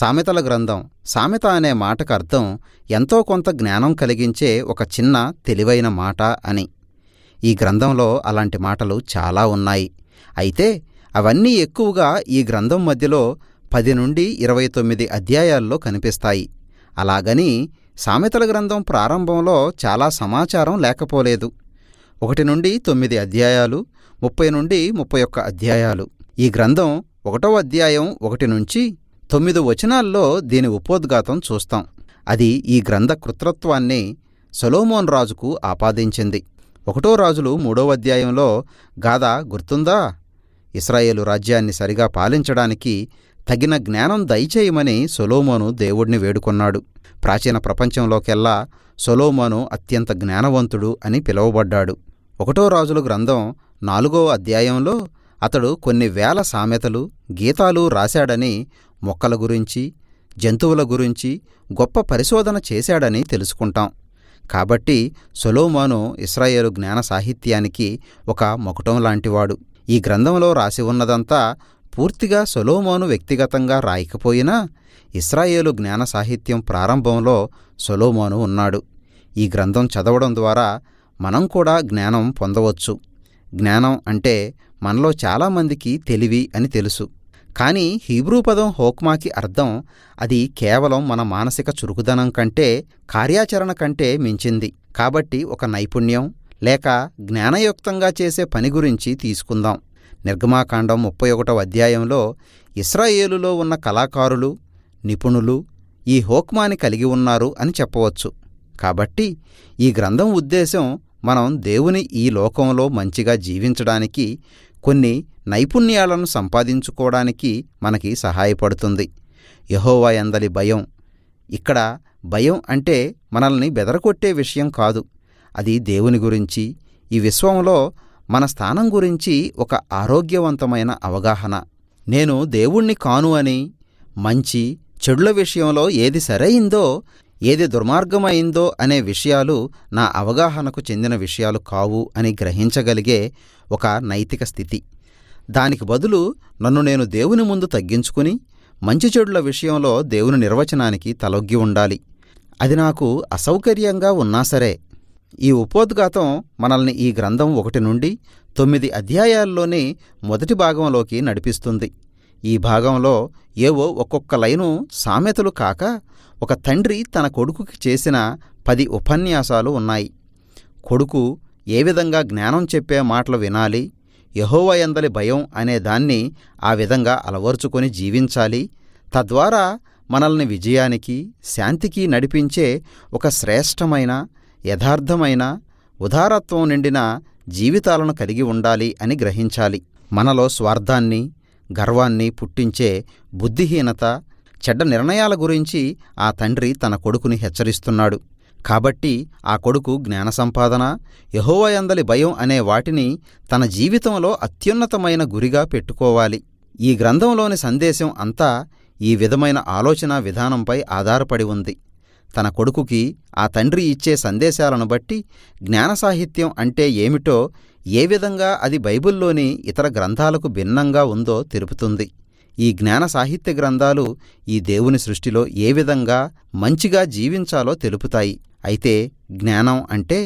సామెతల గ్రంథం. సామెత అనే మాటకు అర్థం ఎంతో కొంత జ్ఞానం కలిగించే ఒక చిన్న తెలివైన మాట అని. ఈ గ్రంథంలో అలాంటి మాటలు చాలా ఉన్నాయి. అయితే అవన్నీ ఎక్కువగా ఈ గ్రంథం మధ్యలో పది నుండి ఇరవై తొమ్మిది అధ్యాయాల్లో కనిపిస్తాయి. అలాగని సామెతల గ్రంథం ప్రారంభంలో చాలా సమాచారం లేకపోలేదు. ఒకటి నుండి తొమ్మిది అధ్యాయాలు ముప్పై నుండి ముప్పై ఒక్క అధ్యాయాలు. ఈ గ్రంథం ఒకటో అధ్యాయం ఒకటి నుంచి తొమ్మిది వచనాల్లో దీని ఉపోద్ఘాతం చూస్తాం. అది ఈ గ్రంథ కృతృత్వాన్ని సొలోమోన్ రాజుకు ఆపాదించింది. ఒకటో రాజులు మూడో అధ్యాయంలో గాథ గుర్తుందా? ఇస్రాయేలు రాజ్యాన్ని సరిగా పాలించడానికి తగిన జ్ఞానం దయచేయమని సొలోమోను దేవుణ్ణి వేడుకొన్నాడు. ప్రాచీన ప్రపంచంలోకెల్లా సొలోమోను అత్యంత జ్ఞానవంతుడు అని పిలువబడ్డాడు. ఒకటో రాజుల గ్రంథం నాలుగో అధ్యాయంలో అతడు కొన్ని వేల సామెతలు గీతాలు రాశాడని మొక్కల గురించి జంతువుల గురించి గొప్ప పరిశోధన చేశాడని తెలుసుకుంటాం. కాబట్టి సొలోమాను ఇస్రాయేలు జ్ఞాన సాహిత్యానికి ఒక మొకటం లాంటివాడు. ఈ గ్రంథంలో రాసి ఉన్నదంతా పూర్తిగా సొలోమోను వ్యక్తిగతంగా రాయకపోయినా ఇస్రాయేలు జ్ఞాన సాహిత్యం ప్రారంభంలో సొలోమోను ఉన్నాడు. ఈ గ్రంథం చదవడం ద్వారా మనం కూడా జ్ఞానం పొందవచ్చు. జ్ఞానం అంటే మనలో చాలామందికి తెలివి అని తెలుసు. కానీ హీబ్రూ పదం హోక్మాకి అర్థం అది కేవలం మన మానసిక చురుకుదనం కంటే కార్యాచరణ కంటే మించింది. కాబట్టి ఒక నైపుణ్యం లేక జ్ఞానయుక్తంగా చేసే పని గురించి తీసుకుందాం. నిర్గమాకాండం ముప్పై ఒకటవ అధ్యాయంలో ఇస్రాయేలులో ఉన్న కళాకారులు నిపుణులు ఈ హోక్మాని కలిగి ఉన్నారు అని చెప్పవచ్చు. కాబట్టి ఈ గ్రంథం ఉద్దేశం మనం దేవుని ఈ లోకంలో మంచిగా జీవించడానికి కొన్ని నైపుణ్యాలను సంపాదించుకోవడానికి మనకి సహాయపడుతుంది. యహోవా ఎందలి భయం. ఇక్కడ భయం అంటే మనల్ని బెదరకొట్టే విషయం కాదు. అది దేవుని గురించి ఈ విశ్వంలో మన స్థానం గురించి ఒక ఆరోగ్యవంతమైన అవగాహన. నేను దేవుణ్ణి కాను అని మంచి చెడుల విషయంలో ఏది సరైందో ఏది దుర్మార్గమైందో అనే విషయాలు నా అవగాహనకు చెందిన విషయాలు కావు అని గ్రహించగలిగే ఒక నైతిక స్థితి. దానికి బదులు నన్ను నేను దేవుని ముందు తగ్గించుకుని మంచి చెడుల విషయంలో దేవుని నిర్వచనానికి తలొగ్గి ఉండాలి. అది నాకు అసౌకర్యంగా ఉన్నా సరే. ఈ ఉపోద్ఘాతం మనల్ని ఈ గ్రంథం ఒకటి నుండి తొమ్మిది అధ్యాయాల్లోని మొదటి భాగంలోకి నడిపిస్తుంది. ఈ భాగంలో ఏవో ఒక్కొక్క లైను సామెతలు కాక ఒక తండ్రి తన కొడుకుకి చేసిన పది ఉపన్యాసాలు ఉన్నాయి. కొడుకు ఏ విధంగా జ్ఞానం చెప్పే మాటలు వినాలి యహోవయందలి భయం అనే దాన్ని ఆ విధంగా అలవర్చుకొని జీవించాలి తద్వారా మనల్ని విజయానికి శాంతికి నడిపించే ఒక శ్రేష్టమైన యథార్థమైన ఉదారత్వం నిండిన జీవితాలను కలిగి ఉండాలి అని గ్రహించాలి. మనలో స్వార్థాన్ని గర్వాన్ని పుట్టించే బుద్ధిహీనత చెడ్డ నిర్ణయాల గురించి ఆ తండ్రి తన కొడుకుని హెచ్చరిస్తున్నాడు. కాబట్టి ఆ కొడుకు జ్ఞాన సంపాదన యహోవయందలి భయం అనే వాటిని తన జీవితంలో అత్యున్నతమైన గురిగా పెట్టుకోవాలి. ఈ గ్రంథంలోని సందేశం అంతా ఈ విధమైన ఆలోచన విధానంపై ఆధారపడి ఉంది. తన కొడుకుకి ఆ తండ్రి ఇచ్చే సందేశాలను బట్టి జ్ఞాన సాహిత్యం అంటే ఏమిటో ఏ విధంగా అది బైబిల్లోని ఇతర గ్రంథాలకు భిన్నంగా ఉందో తెలుపుతుంది. ఈ జ్ఞాన సాహిత్య గ్రంథాలు ఈ దేవుని సృష్టిలో ఏ విధంగా మంచిగా జీవించాలో తెలుపుతాయి. అయితే జ్ఞానం అంటే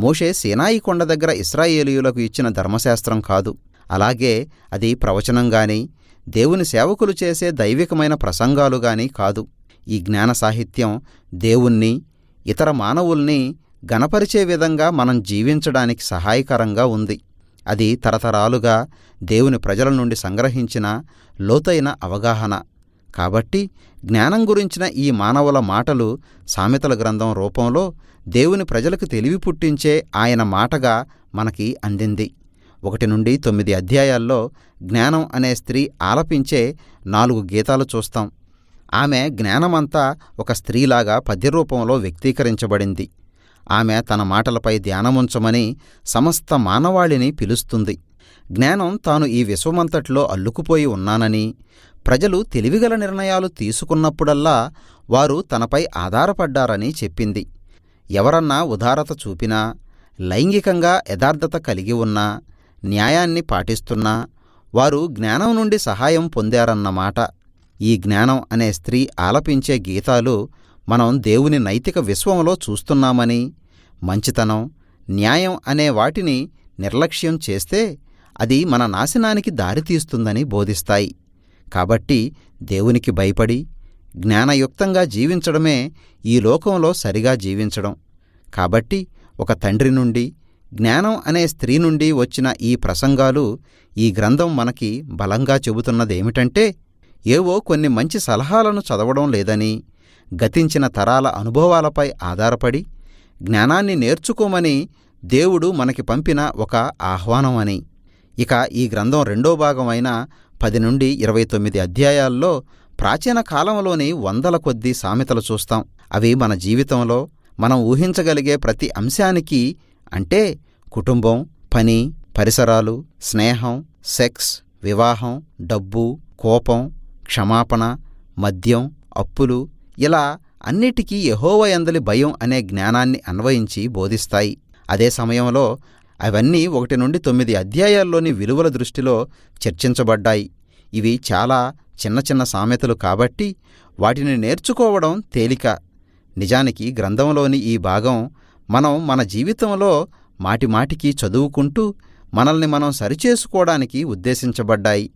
మోషే సీనాయి కొండ దగ్గర ఇస్రాయేలీయులకు ఇచ్చిన ధర్మశాస్త్రం కాదు. అలాగే అది ప్రవచనంగాని దేవుని సేవకులు చేసే దైవికమైన ప్రసంగాలుగాని కాదు. ఈ జ్ఞాన సాహిత్యం దేవుణ్ణి ఇతర మానవుల్ని గణపరిచే విధంగా మనం జీవించడానికి సహాయకరంగా ఉంది. అది తరతరాలుగా దేవుని ప్రజల నుండి సంగ్రహించిన లోతైన అవగాహన. కాబట్టి జ్ఞానం గురించిన ఈ మానవుల మాటలు సామెతల గ్రంథం రూపంలో దేవుని ప్రజలకు తెలివి పుట్టించే ఆయన మాటగా మనకి అందింది. ఒకటి నుండి తొమ్మిది అధ్యాయాల్లో జ్ఞానం అనే స్త్రీ ఆలపించే నాలుగు గీతాలు చూస్తాం. ఆమె జ్ఞానమంతా ఒక స్త్రీలాగా పద్యరూపంలో వ్యక్తీకరించబడింది. ఆమె తన మాటలపై ధ్యానముంచమని సమస్త మానవాళిని పిలుస్తుంది. జ్ఞానం తాను ఈ విశ్వమంతట్లో అల్లుకుపోయి ఉన్నానని ప్రజలు తెలివిగల నిర్ణయాలు తీసుకున్నప్పుడల్లా వారు తనపై ఆధారపడ్డారని చెప్పింది. ఎవరన్నా ఉదారత చూపినా లైంగికంగా యథార్థత కలిగి ఉన్నా న్యాయాన్ని పాటిస్తున్నా వారు జ్ఞానం నుండి సహాయం పొందారన్నమాట. ఈ జ్ఞానం అనే స్త్రీ ఆలపించే గీతాలు మనం దేవుని నైతిక విశ్వంలో చూస్తున్నామని మంచితనం న్యాయం అనే వాటిని నిర్లక్ష్యం చేస్తే అది మన నాశనానికి దారితీస్తుందని బోధిస్తాయి. కాబట్టి దేవునికి భయపడి జ్ఞానయుక్తంగా జీవించడమే ఈ లోకంలో సరిగా జీవించడం. కాబట్టి ఒక తండ్రి నుండి జ్ఞానం అనే స్త్రీ నుండి వచ్చిన ఈ ప్రసంగాలు ఈ గ్రంథం మనకి బలంగా చెబుతున్నదేమిటంటే ఏవో కొన్ని మంచి సలహాలను చదవడం లేదని గతించిన తరాల అనుభవాలపై ఆధారపడి జ్ఞానాన్ని నేర్చుకోమని దేవుడు మనకి పంపిన ఒక ఆహ్వానం అని ఇక ఈ గ్రంథం రెండో భాగమైన పది నుండి ఇరవై తొమ్మిది అధ్యాయాల్లో ప్రాచీన కాలంలోని వందల కొద్దీ సామెతలు చూస్తాం. అవి మన జీవితంలో మనం ఊహించగలిగే ప్రతి అంశానికి అంటే కుటుంబం పని పరిసరాలు స్నేహం సెక్స్ వివాహం డబ్బు కోపం క్షమాపణ మద్యం అప్పులు ఇలా అన్నిటికీ యహోవయందలి భయం అనే జ్ఞానాన్ని అన్వయించి బోధిస్తాయి. అదే సమయంలో అవన్నీ ఒకటి నుండి తొమ్మిది అధ్యాయాల్లోని విలువల దృష్టిలో చర్చించబడ్డాయి. ఇవి చాలా చిన్న చిన్న సామెతలు కాబట్టి వాటిని నేర్చుకోవడం తేలిక. నిజానికి గ్రంథంలోని ఈ భాగం మనం మన జీవితంలో మాటిమాటికి చదువుకుంటూ మనల్ని మనం సరిచేసుకోవడానికి ఉద్దేశించబడ్డాయి.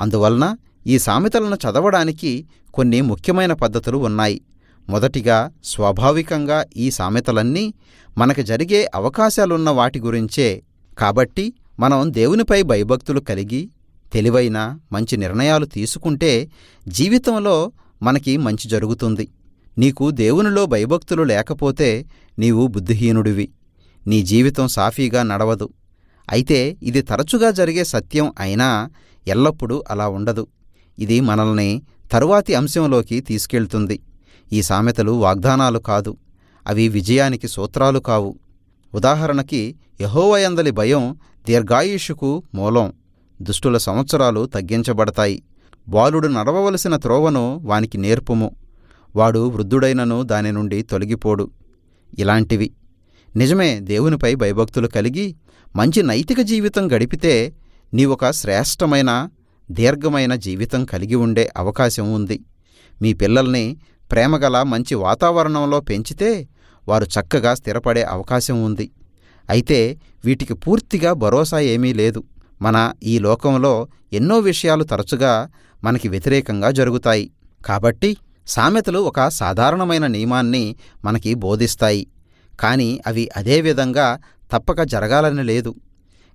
అందువలన ఈ సామెతలను చదవడానికి కొన్ని ముఖ్యమైన పద్ధతులు ఉన్నాయి. మొదటిగా స్వాభావికంగా ఈ సామెతలన్నీ మనకు జరిగే అవకాశాలున్న వాటి గురించే. కాబట్టి మనం దేవునిపై భయభక్తులు కలిగి తెలివైన మంచి నిర్ణయాలు తీసుకుంటే జీవితంలో మనకి మంచి జరుగుతుంది. నీకు దేవునిలో భయభక్తులు లేకపోతే నీవు బుద్ధిహీనుడివి. నీ జీవితం సాఫీగా నడవదు. అయితే ఇది తరచుగా జరిగే సత్యం అయినా ఎల్లప్పుడూ అలా ఉండదు. ఇది మనల్ని తరువాతి అంశంలోకి తీసుకెళ్తుంది. ఈ సామెతలు వాగ్దానాలు కాదు అవి విజయానికి సూత్రాలు కావు. ఉదాహరణకి యహోవయందలి భయం దీర్ఘాయుషుకు మూలం దుష్టుల సంవత్సరాలు తగ్గించబడతాయి. బాలుడు నడవవలసిన త్రోవను వానికి నేర్పుము. వాడు వృద్ధుడైనను దాని నుండి తొలగిపోడు. ఇలాంటివి. నిజమే దేవునిపై భయభక్తులు కలిగి మంచి నైతిక జీవితం గడిపితే నీవొక శ్రేష్టమైన దీర్ఘమైన జీవితం కలిగి ఉండే అవకాశం ఉంది. మీ పిల్లల్ని ప్రేమగల మంచి వాతావరణంలో పెంచితే వారు చక్కగా స్థిరపడే అవకాశం ఉంది. అయితే వీటికి పూర్తిగా భరోసా ఏమీ లేదు. మన ఈ లోకంలో ఎన్నో విషయాలు తరచుగా మనకి వ్యతిరేకంగా జరుగుతాయి. కాబట్టి సామెతలు ఒక సాధారణమైన నియమాన్ని మనకి బోధిస్తాయి. కాని అవి అదే విధంగా తప్పక జరగాలని లేదు.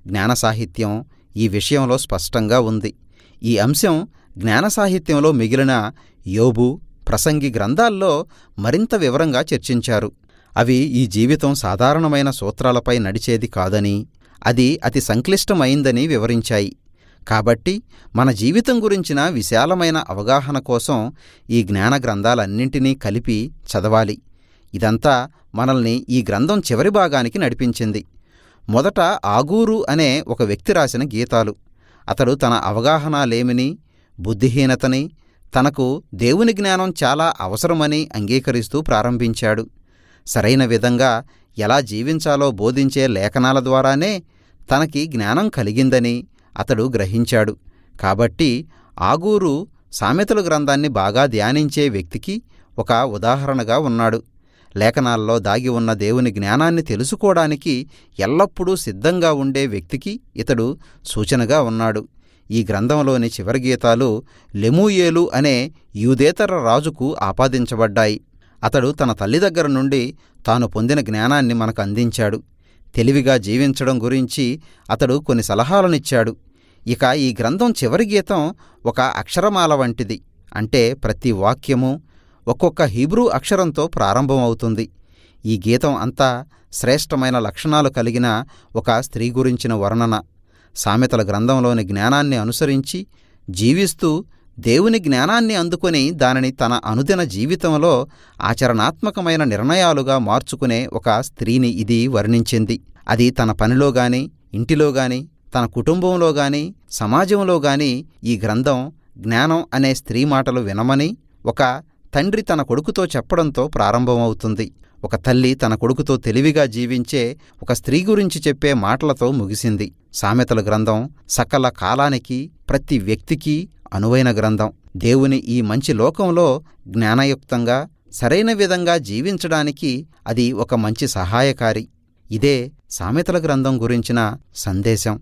జ్ఞాన సాహిత్యం ఈ విషయంలో స్పష్టంగా ఉంది. ఈ అంశం జ్ఞాన సాహిత్యంలో మిగిలిన యోబు ప్రసంగి గ్రంథాల్లో మరింత వివరంగా చర్చించారు. అవి ఈ జీవితం సాధారణమైన సూత్రాలపై నడిచేది కాదని అది అతి సంక్లిష్టమైందని వివరించాయి. కాబట్టి మన జీవితం గురించిన విశాలమైన అవగాహన కోసం ఈ జ్ఞాన గ్రంథాలన్నింటినీ కలిపి చదవాలి. ఇదంతా మనల్ని ఈ గ్రంథం చివరి భాగానికి నడిపించింది. మొదట ఆగూరు అనే ఒక వ్యక్తి రాసిన గీతాలు. అతడు తన అవగాహన లేమిని బుద్ధిహీనతని తనకు దేవుని జ్ఞానం చాలా అవసరమని అంగీకరిస్తూ ప్రారంభించాడు. సరైన విధంగా ఎలా జీవించాలో బోధించే లేఖనాల ద్వారానే తనకి జ్ఞానం కలిగిందని అతడు గ్రహించాడు. కాబట్టి ఆగూరు సామెతలు గ్రంథాన్ని బాగా ధ్యానించే వ్యక్తికి ఒక ఉదాహరణగా ఉన్నాడు. లేఖనాల్లో దాగి ఉన్న దేవుని జ్ఞానాన్ని తెలుసుకోవడానికి ఎల్లప్పుడూ సిద్ధంగా ఉండే వ్యక్తికి ఇతడు సూచనగా ఉన్నాడు. ఈ గ్రంథంలోని చివరి గీతాలు లెమూయేలు అనే యూదేతర రాజుకు ఆపాదించబడ్డాయి. అతడు తన తల్లి దగ్గర నుండి తాను పొందిన జ్ఞానాన్ని మనకు అందించాడు తెలివిగా జీవించడం గురించి అతడు కొన్ని సలహాలనిచ్చాడు. ఇక ఈ గ్రంథం చివరి గీతం ఒక అక్షరమాల వంటిది. అంటే ప్రతి వాక్యము ఒక్కొక్క హీబ్రూ అక్షరంతో ప్రారంభమవుతుంది. ఈ గీతం అంతా శ్రేష్టమైన లక్షణాలు కలిగిన ఒక స్త్రీ గురించిన వర్ణన. సామెతల గ్రంథంలోని జ్ఞానాన్ని అనుసరించి జీవిస్తూ దేవుని జ్ఞానాన్ని అందుకొని దానిని తన అనుదిన జీవితంలో ఆచరణాత్మకమైన నిర్ణయాలుగా మార్చుకునే ఒక స్త్రీని ఇది వర్ణించింది. అది తన పనిలో గాని ఇంటిలో గాని తన కుటుంబంలో గాని సమాజంలో గాని ఈ గ్రంథం జ్ఞానం అనే స్త్రీ మాటలు వినమని ఒక తండ్రి తన కొడుకుతో చెప్పడంతో ప్రారంభమవుతుంది. ఒక తల్లి తన కొడుకుతో తెలివిగా జీవించే ఒక స్త్రీ గురించి చెప్పే మాటలతో ముగిసింది. సామెతల గ్రంథం సకల కాలానికి ప్రతి వ్యక్తికి అనువైన గ్రంథం. దేవుని ఈ మంచి లోకంలో జ్ఞానయుక్తంగా సరైన విధంగా జీవించడానికి అది ఒక మంచి సహాయకారి. ఇదే సామెతల గ్రంథం గురించిన సందేశం.